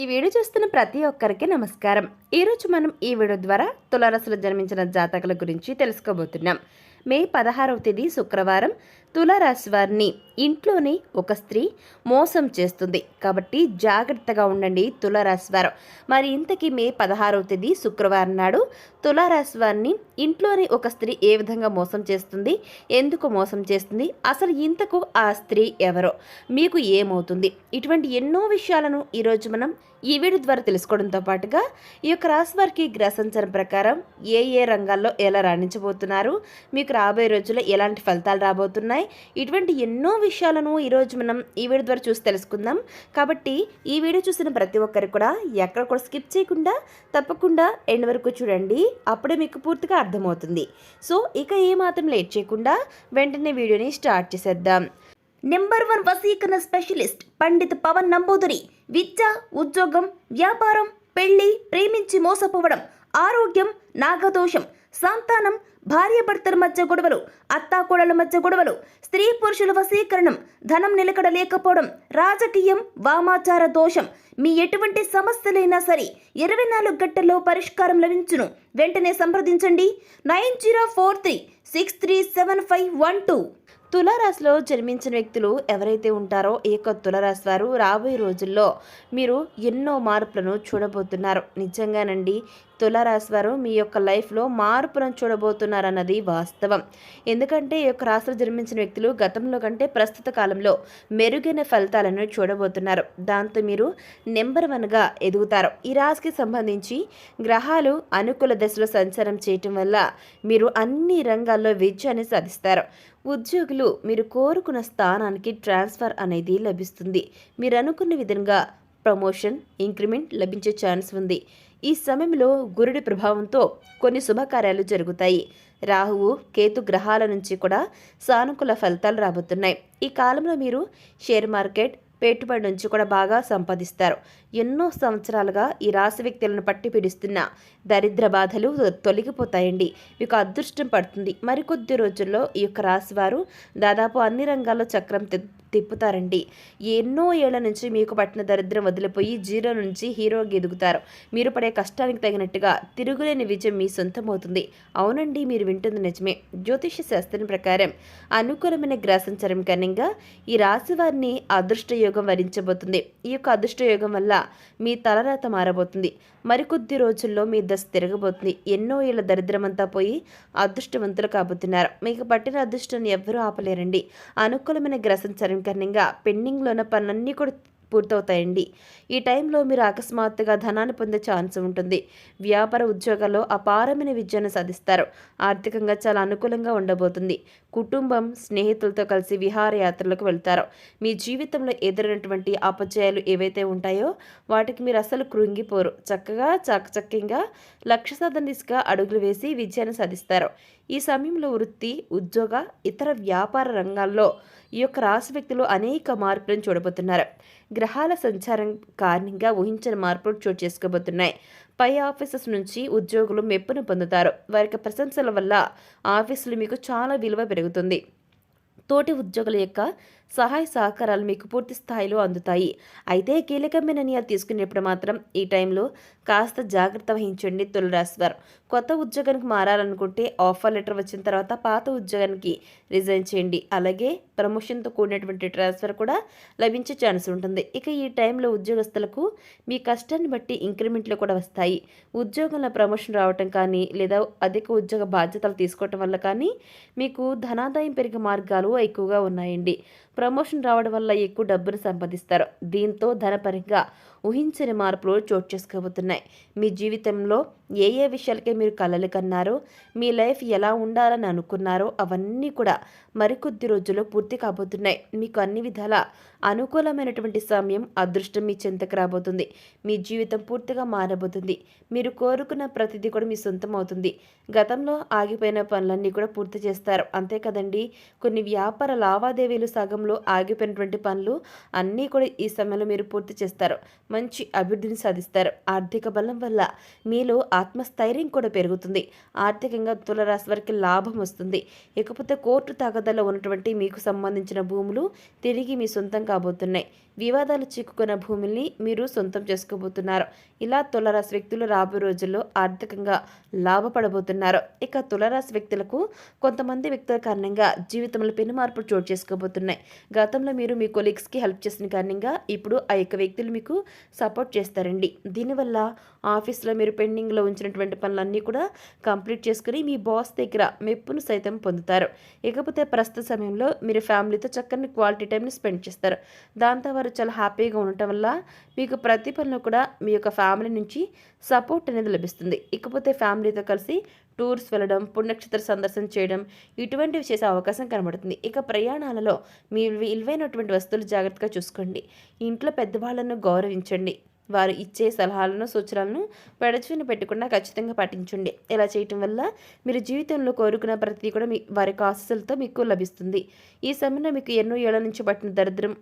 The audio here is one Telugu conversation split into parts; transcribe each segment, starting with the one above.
ఈ వీడియో చూస్తున్న ప్రతి ఒక్కరికి నమస్కారం. ఈరోజు మనం ఈ వీడియో ద్వారా తులారాశిలో జన్మించిన జాతకుల గురించి తెలుసుకోబోతున్నాం. మే పదహారవ తేదీ శుక్రవారం. తులారాశి వారిని ఇంట్లోనే ఒక స్త్రీ మోసం చేస్తుంది. కాబట్టి జాగ్రత్తగా ఉండండి తులారాశి వారు మరి ఇంతకీ మే పదహారవ తేదీ శుక్రవారం నాడు తులారాశి వారిని ఇంట్లోనే ఒక స్త్రీ ఏ విధంగా మోసం చేస్తుంది? ఎందుకు మోసం చేస్తుంది? అసలు ఇంతకు ఆ స్త్రీ ఎవరో? మీకు ఏమవుతుంది? ఇటువంటి ఎన్నో విషయాలను ఈరోజు మనం ఈ వీడియో ద్వారా తెలుసుకోవడంతో పాటుగా ఈ యొక్క రాశి వారికి గ్రహ ప్రకారం ఏ ఏ రంగాల్లో ఎలా రాణించబోతున్నారు? మీకు రాబోయే రోజుల్లో ఎలాంటి ఫలితాలు రాబోతున్నాయి? ఇటువంటి ఎన్నో విషయాలను ఈరోజు మనం ఈ వీడియో ద్వారా చూసి తెలుసుకుందాం. కాబట్టి ఈ వీడియో చూసిన ప్రతి ఒక్కరికి కూడా ఎక్కడ కూడా స్కిప్ చేయకుండా తప్పకుండా ఎండ్ వరకు చూడండి. అప్పుడే మీకు పూర్తిగా అర్థమవుతుంది. సో ఇక ఏమాత్రం లేట్ చేయకుండా వెంటనే వీడియోని స్టార్ట్ చేసేద్దాం. నెంబర్ వన్ వసీకరణ స్పెషలిస్ట్ పండిత్ పవన్ నంబూదురి. విద్య ఉద్యోగం వ్యాపారం పెళ్ళి ప్రేమించి మోసపోవడం ఆరోగ్యం నాగదోషం సంతానం భార్యాభర్తల మధ్య గొడవలు అత్తాకోడల మధ్య గొడవలు స్త్రీ పురుషుల వశీకరణం ధనం నిలకడ లేకపోవడం రాజకీయం వామాచార దోషం. మీ ఎటువంటి సమస్యలైనా సరే ఇరవై నాలుగు గంటల్లో పరిష్కారం లభించును. వెంటనే సంప్రదించండి. Nine zero four three six three seven five one two. తులారాశిలో జన్మించిన వ్యక్తులు ఎవరైతే ఉంటారో ఈ యొక్క తులారాశి వారు రాబోయే రోజుల్లో మీరు ఎన్నో మార్పులను చూడబోతున్నారు. నిజంగానండి తులారాశి వారు మీ యొక్క లైఫ్లో మార్పులను చూడబోతున్నారన్నది వాస్తవం. ఎందుకంటే ఈ యొక్క రాశిలో జన్మించిన వ్యక్తులు గతంలో కంటే ప్రస్తుత కాలంలో మెరుగైన ఫలితాలను చూడబోతున్నారు. దాంతో మీరు నెంబర్ వన్గా ఎదుగుతారు. ఈ రాశికి సంబంధించి గ్రహాలు అనుకూల దశలో సంచారం చేయటం వల్ల మీరు అన్ని రంగాల్లో విజయాన్ని సాధిస్తారు. ఉద్యోగులు మీరు కోరుకున్న స్థానానికి ట్రాన్స్ఫర్ అనేది లభిస్తుంది. మీరు అనుకున్న విధంగా ప్రమోషన్ ఇంక్రిమెంట్ లభించే ఛాన్స్ ఉంది. ఈ సమయంలో గురుడి ప్రభావంతో కొన్ని శుభకార్యాలు జరుగుతాయి. రాహువు కేతు గ్రహాల నుంచి కూడా సానుకూల ఫలితాలు రాబోతున్నాయి. ఈ కాలంలో మీరు షేర్ మార్కెట్ పెట్టుబడి నుంచి కూడా బాగా సంపాదిస్తారు. ఎన్నో సంవత్సరాలుగా ఈ రాశి వ్యక్తులను పట్టి పీడిస్తున్న దరిద్ర బాధలు తొలగిపోతాయండి. మీకు అదృష్టం పడుతుంది. మరికొద్ది రోజుల్లో ఈ యొక్క రాశి వారు దాదాపు అన్ని రంగాల్లో చక్రం తి- తిప్పుతారండి. ఎన్నో ఏళ్ళ నుంచి మీకు పట్టిన దరిద్రం వదిలిపోయి జీరో నుంచి హీరోకి ఎదుగుతారు. మీరు పడే కష్టానికి తగినట్టుగా తిరుగులేని విజయం మీ సొంతమవుతుంది. అవునండి మీరు వింటుంది నిజమే. జ్యోతిష శాస్త్రం ప్రకారం అనుకూలమైన గ్రహ సంచారం కారణంగా ఈ రాశి వారిని అదృష్ట యోగం వరించబోతుంది. ఈ యొక్క అదృష్ట యోగం వల్ల మీ తలరాత మారబోతుంది. మరికొద్ది రోజుల్లో మీ దశ తిరగబోతుంది. ఎన్నో ఏళ్ళ దరిద్రమంతా పోయి అదృష్టవంతులు కాబోతున్నారు. మీకు పట్టిన అదృష్టాన్ని ఎవ్వరూ ఆపలేరండి. అనుకూలమైన గ్రహ సంచారం కారణంగా పెండింగ్లో ఉన్న పనులన్నీ కూడా పూర్తవుతాయండి. ఈ టైంలో మీరు అకస్మాత్తుగా ధనాన్ని పొందే ఛాన్స్ ఉంటుంది. వ్యాపార ఉద్యోగాల్లో అపారమైన విద్యను సాధిస్తారు. ఆర్థికంగా చాలా అనుకూలంగా ఉండబోతుంది. కుటుంబం స్నేహితులతో కలిసి విహారయాత్రలకు వెళ్తారు. మీ జీవితంలో ఎదురైనటువంటి అపజయాలు ఏవైతే ఉంటాయో వాటికి మీరు అసలు కృంగిపోరు. చక్కగా చాకచక్యంగా లక్ష్య సాధన దిశగా అడుగులు వేసి విజయాన్ని సాధిస్తారు. ఈ సమయంలో వృత్తి ఉద్యోగ ఇతర వ్యాపార రంగాల్లో ఈ యొక్క రాశి వ్యక్తులు అనేక మార్పులను చూడబోతున్నారు. గ్రహాల సంచారం కారణంగా ఊహించిన మార్పులు చోటు చేసుకోబోతున్నాయి. పై ఆఫీసెస్ నుంచి ఉద్యోగులు మెప్పును పొందుతారు. వారికి ప్రశంసల వల్ల ఆఫీసులు మీకు చాలా విలువ పెరుగుతుంది. తోటి ఉద్యోగుల యొక్క సహాయ సహకారాలు మీకు పూర్తి స్థాయిలో అందుతాయి. అయితే కీలకమైన నిర్ణయాలు తీసుకునేప్పుడు మాత్రం ఈ టైంలో కాస్త జాగ్రత్త వహించండి తులరాశివారు. కొత్త ఉద్యోగానికి మారాలనుకుంటే ఆఫర్ లెటర్ వచ్చిన తర్వాత పాత ఉద్యోగానికి రిజైన్ చేయండి. అలాగే ప్రమోషన్తో కూడినటువంటి ట్రాన్స్ఫర్ కూడా లభించే ఛాన్స్ ఉంటుంది. ఇక ఈ టైంలో ఉద్యోగస్తులకు మీ కష్టాన్ని బట్టి ఇంక్రిమెంట్లు కూడా వస్తాయి. ఉద్యోగంలో ప్రమోషన్ రావటం కానీ లేదా అధిక ఉద్యోగ బాధ్యతలు తీసుకోవటం వల్ల కానీ మీకు ధనాదాయం పెరిగే మార్గాలు ఎక్కువగా ఉన్నాయండి. ప్రమోషన్ రావడం వల్ల ఎక్కువ డబ్బును సంపాదిస్తారు. దీంతో ధనపరంగా ఊహించని మార్పులు చోటు చేసుకోబోతున్నాయి. మీ జీవితంలో ఏ ఏ విషయాలకే మీరు కలలు కన్నారో మీ లైఫ్ ఎలా ఉండాలని అనుకున్నారో అవన్నీ కూడా మరికొద్ది రోజుల్లో పూర్తి కాబోతున్నాయి. మీకు అన్ని విధాల అనుకూలమైనటువంటి సమయం అదృష్టం మీ చెంతకు రాబోతుంది. మీ జీవితం పూర్తిగా మారబోతుంది. మీరు కోరుకున్న ప్రతిదీ కూడా మీ సొంతం అవుతుంది. గతంలో ఆగిపోయిన పనులన్నీ కూడా పూర్తి చేస్తారు. అంతే కదండి? కొన్ని వ్యాపార లావాదేవీలు సగంలో ఆగిపోయినటువంటి పనులు అన్నీ కూడా ఈ సమయంలో మీరు పూర్తి చేస్తారు. మంచి అభివృద్ధిని సాధిస్తారు. ఆర్థిక బలం వల్ల మీలో ఆత్మస్థైర్యం కూడా పెరుగుతుంది. ఆర్థికంగా తులరాశి వారికి లాభం వస్తుంది. ఇకపోతే కోర్టు తగదలో ఉన్నటువంటి మీకు సంబంధించిన భూములు తిరిగి మీ సొంతం కాబోతున్నాయి. వివాదాలు చిక్కుకున్న భూమిని మీరు సొంతం చేసుకోబోతున్నారు. ఇలా తులరాశి వ్యక్తులు రాబోయే రోజుల్లో ఆర్థికంగా లాభపడబోతున్నారు. ఇక తులరాశి వ్యక్తులకు కొంతమంది వ్యక్తుల కారణంగా జీవితంలో పెను మార్పులు చోటు చేసుకోబోతున్నాయి. గతంలో మీరు మీ కొలీగ్స్కి హెల్ప్ చేసిన కారణంగా ఇప్పుడు ఆ యొక్క వ్యక్తులు మీకు సపోర్ట్ చేస్తారండి. దీనివల్ల ఆఫీస్లో మీరు పెండింగ్లో ఉంచినటువంటి పనులన్నీ కూడా కంప్లీట్ చేసుకుని మీ బాస్ దగ్గర మెప్పును సైతం పొందుతారు. ఇకపోతే ప్రస్తుత సమయంలో మీరు ఫ్యామిలీతో చక్కని క్వాలిటీ టైంని స్పెండ్ చేస్తారు. దాంతో వారు చాలా హ్యాపీగా ఉండటం వల్ల మీకు ప్రతి పనిలో కూడా మీ యొక్క ఫ్యామిలీ నుంచి సపోర్ట్ అనేది లభిస్తుంది. ఇకపోతే ఫ్యామిలీతో కలిసి టూర్స్ వెళ్ళడం పుణ్యక్షేత్ర సందర్శన చేయడం ఇటువంటివి చేసే అవకాశం కనబడుతుంది. ఇక ప్రయాణాలలో మీ విలువైనటువంటి వస్తువులు జాగ్రత్తగా చూసుకోండి. ఇంట్లో పెద్దవాళ్ళను గౌరవించండి. వారు ఇచ్చే సలహాలను సూచనలను పెడచుని పెట్టకుండా ఖచ్చితంగా పాటించండి. ఇలా చేయటం వల్ల మీరు జీవితంలో కోరుకున్న ప్రతి కూడా మీ వారి ఆశలతో మీకు లభిస్తుంది. ఈ సమయంలో మీకు ఎన్నో ఏళ్ళ నుంచి పట్టిన దరిద్రం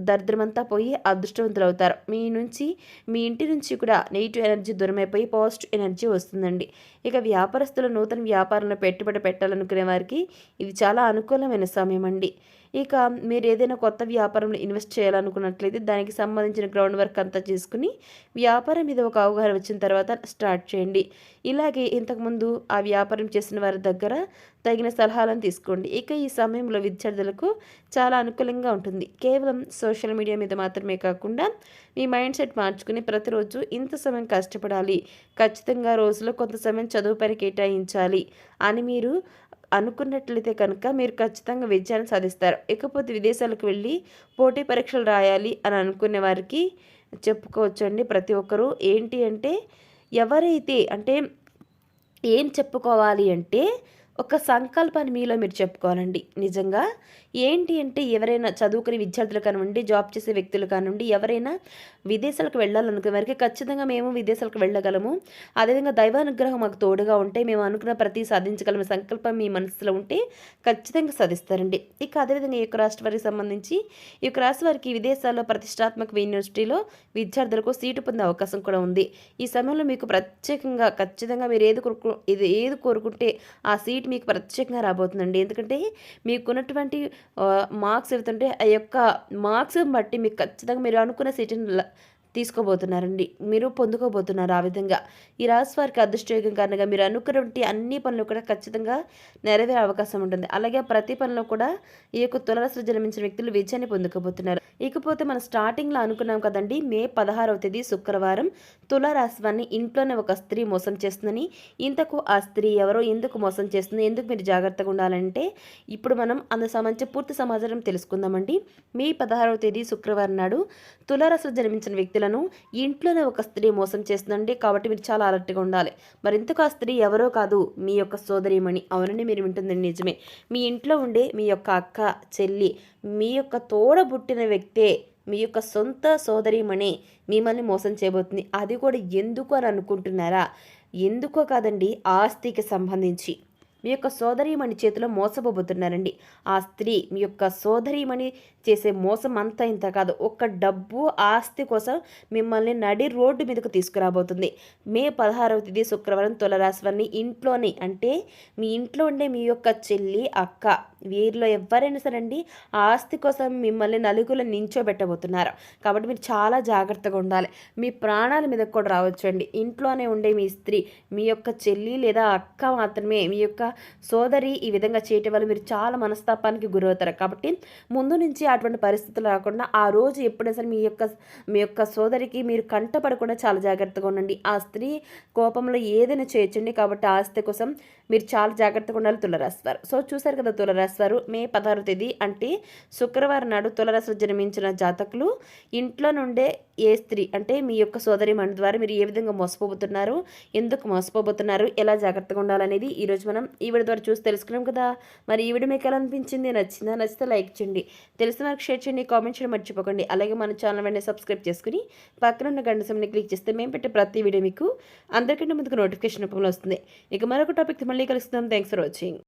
దరిద్రమంతా పోయి అదృష్టవంతులు అవుతారు మీ నుంచి మీ ఇంటి నుంచి కూడా నెగిటివ్ ఎనర్జీ దూరమైపోయి పాజిటివ్ ఎనర్జీ వస్తుందండి. ఇక వ్యాపారస్తులు నూతన వ్యాపారంలో పెట్టుబడి పెట్టాలనుకునే వారికి ఇది చాలా అనుకూలమైన సమయం అండి ఇక మీరు ఏదైనా కొత్త వ్యాపారంలో ఇన్వెస్ట్ చేయాలనుకున్నట్లయితే దానికి సంబంధించిన గ్రౌండ్ వర్క్ అంతా చేసుకుని వ్యాపారం మీద ఒక అవగాహన వచ్చిన తర్వాత స్టార్ట్ చేయండి. ఇలాగే ఇంతకుముందు ఆ వ్యాపారం చేసిన వారి దగ్గర తగిన సలహాలను తీసుకోండి. ఇక ఈ సమయంలో విద్యార్థులకు చాలా అనుకూలంగా ఉంటుంది. కేవలం సోషల్ మీడియా మీద మాత్రమే కాకుండా మీ మైండ్ సెట్ మార్చుకుని ప్రతిరోజు ఇంత సమయం కష్టపడాలి. ఖచ్చితంగా రోజులో కొంత సమయం చదువుపైన కేటాయించాలి అని మీరు అనుకున్నట్లయితే కనుక మీరు ఖచ్చితంగా విజయాన్ని సాధిస్తారు. ఇకపోతే విదేశాలకు వెళ్ళి పోటీ పరీక్షలు రాయాలి అని అనుకునే వారికి చెప్పుకోవచ్చండి ప్రతి ఒక్కరూ. ఏంటి అంటే ఎవరైతే అంటే ఏం చెప్పుకోవాలి అంటే ఒక సంకల్పాన్ని మీలో మీరు చెప్పుకోవాలండి. నిజంగా ఏంటి అంటే ఎవరైనా చదువుకునే విద్యార్థులు కానివ్వండి జాబ్ చేసే వ్యక్తులు కానివ్వండి ఎవరైనా విదేశాలకు వెళ్ళాలనుకునే వారికి ఖచ్చితంగా మేము విదేశాలకు వెళ్ళగలము. అదేవిధంగా దైవానుగ్రహం మాకు తోడుగా ఉంటే మేము అనుకున్న ప్రతి సాధించగలము సంకల్పం మీ మనసులో ఉంటే ఖచ్చితంగా సాధిస్తారండి. ఇక అదేవిధంగా ఈ యొక్క రాష్ట్ర వారికి సంబంధించి ఈ యొక్క రాష్ట్ర వారికి విదేశాల్లో ప్రతిష్టాత్మక యూనివర్సిటీలో విద్యార్థులకు సీటు పొందే అవకాశం కూడా ఉంది. ఈ సమయంలో మీకు ప్రత్యేకంగా ఖచ్చితంగా మీరు ఏది కోరుకు ఇది ఏది కోరుకుంటే ఆ సీట్ మీకు ప్రత్యేకంగా రాబోతుందండి. ఎందుకంటే మీకున్నటువంటి మార్క్స్ ఏవైతుంటే ఆ యొక్క మార్క్స్ బట్టి మీకు ఖచ్చితంగా మీరు అనుకున్న సీటుని తీసుకోబోతున్నారండి. మీరు పొందుకోబోతున్నారు ఆ విధంగా. ఈ రాశి వారికి అదృష్టయోగం కారణంగా మీరు అనుకున్నటువంటి అన్ని పనులు కూడా ఖచ్చితంగా నెరవేరే అవకాశం ఉంటుంది. అలాగే ప్రతి పనిలో కూడా ఈ యొక్క తులరాశిలో జన్మించిన వ్యక్తులు విజయాన్ని పొందుకోబోతున్నారు. ఇకపోతే మనం స్టార్టింగ్లో అనుకున్నాం కదండి మే పదహారవ తేదీ శుక్రవారం తులారాశి వారిని ఇంట్లోనే ఒక స్త్రీ మోసం చేస్తుందని ఇంతకు ఆ స్త్రీ ఎవరో ఎందుకు మోసం చేస్తుంది ఎందుకు మీరు జాగ్రత్తగా ఉండాలంటే ఇప్పుడు మనం అందు సంబంధించి పూర్తి సమాచారం తెలుసుకుందామండి. మే పదహారవ తేదీ శుక్రవారం నాడు తులారాశిలో జన్మించిన వ్యక్తుల స్త్రీలను ఇంట్లోనే ఒక స్త్రీ మోసం చేస్తుందండి. కాబట్టి మీరు చాలా అలర్ట్గా ఉండాలి. మరింతకు ఆ స్త్రీ ఎవరో కాదు. మీ యొక్క సోదరిమణి. అవునండి మీరు వింటుందండి నిజమే. మీ ఇంట్లో ఉండే మీ యొక్క అక్క చెల్లి మీ యొక్క తోడబుట్టిన వ్యక్తే మీ యొక్క సొంత సోదరిమణి మిమ్మల్ని మోసం చేయబోతుంది. అది కూడా ఎందుకు అని అనుకుంటున్నారా? ఎందుకో కాదండి ఆస్తికి సంబంధించి. మీ యొక్క సోదరీమణి చేతిలో మోసపోబోతున్నారండి. ఆ స్త్రీ మీ యొక్క సోదరీమణి చేసే మోసం అంతా ఇంత కాదు. ఒక్క డబ్బు ఆస్తి కోసం మిమ్మల్ని నడి రోడ్డు మీదకు తీసుకురాబోతుంది. మే పదహారవ తేదీ శుక్రవారం తులరాశివారిని ఇంట్లోని అంటే మీ ఇంట్లో ఉండే మీ యొక్క చెల్లి అక్క వీరిలో ఎవరైనా సరే అండి ఆస్తి కోసం మిమ్మల్ని నలుగుల నించోబెట్టబోతున్నారు. కాబట్టి మీరు చాలా జాగ్రత్తగా ఉండాలి. మీ ప్రాణాల మీద కూడా రావచ్చండి. ఇంట్లోనే ఉండే మీ స్త్రీ మీ యొక్క చెల్లి లేదా అక్క మాత్రమే మీ యొక్క సోదరి ఈ విధంగా చేయటం వల్ల మీరు చాలా మనస్తాపానికి గురవుతారు. కాబట్టి ముందు నుంచి అటువంటి పరిస్థితులు రాకుండా ఆ రోజు ఎప్పుడైనా సరే మీ యొక్క మీ యొక్క సోదరికి మీరు కంటపడకుండా చాలా జాగ్రత్తగా ఉండండి. ఆ స్త్రీ కోపంలో ఏదైనా చేయొచ్చండి. కాబట్టి ఆస్తి కోసం మీరు చాలా జాగ్రత్తగా ఉండాలి. తులరాశివారు సో చూసారు కదా తులరాశివారు మే పదహారు తేదీ అంటే శుక్రవారం నాడు తులరాశి జన్మించిన జాతకులు ఇంట్లో నుండే ఏ స్త్రీ అంటే మీ యొక్క సోదరి మన ద్వారా మీరు ఏ విధంగా మోసపోబోతున్నారు? ఎందుకు మోసపోబోతున్నారు? ఎలా జాగ్రత్తగా ఉండాలనేది ఈరోజు మనం ఈ వీడియో ద్వారా చూసి తెలుసుకున్నాం కదా? మరి ఈ వీడియో మీకు ఎలా అనిపించింది? నచ్చిందా? నచ్చితే లైక్ చేయండి. తెలిసిన వారికి షేర్ చేయండి. కామెంట్ చేయడం మర్చిపోకండి. అలాగే మన ఛానల్ వెంటనే సబ్స్క్రైబ్ చేసుకుని పక్కన ఉన్న గంట సమయాన్ని క్లిక్ చేస్తే మేము పెట్టే ప్రతి వీడియో మీకు అందరికంటే ముందుకు నోటిఫికేషన్ రూపంలో వస్తుంది. ఇక మరొక టాపిక్ మళ్ళీ కలుస్తున్నాం థ్యాంక్స్ ఫర్ వాచింగ్.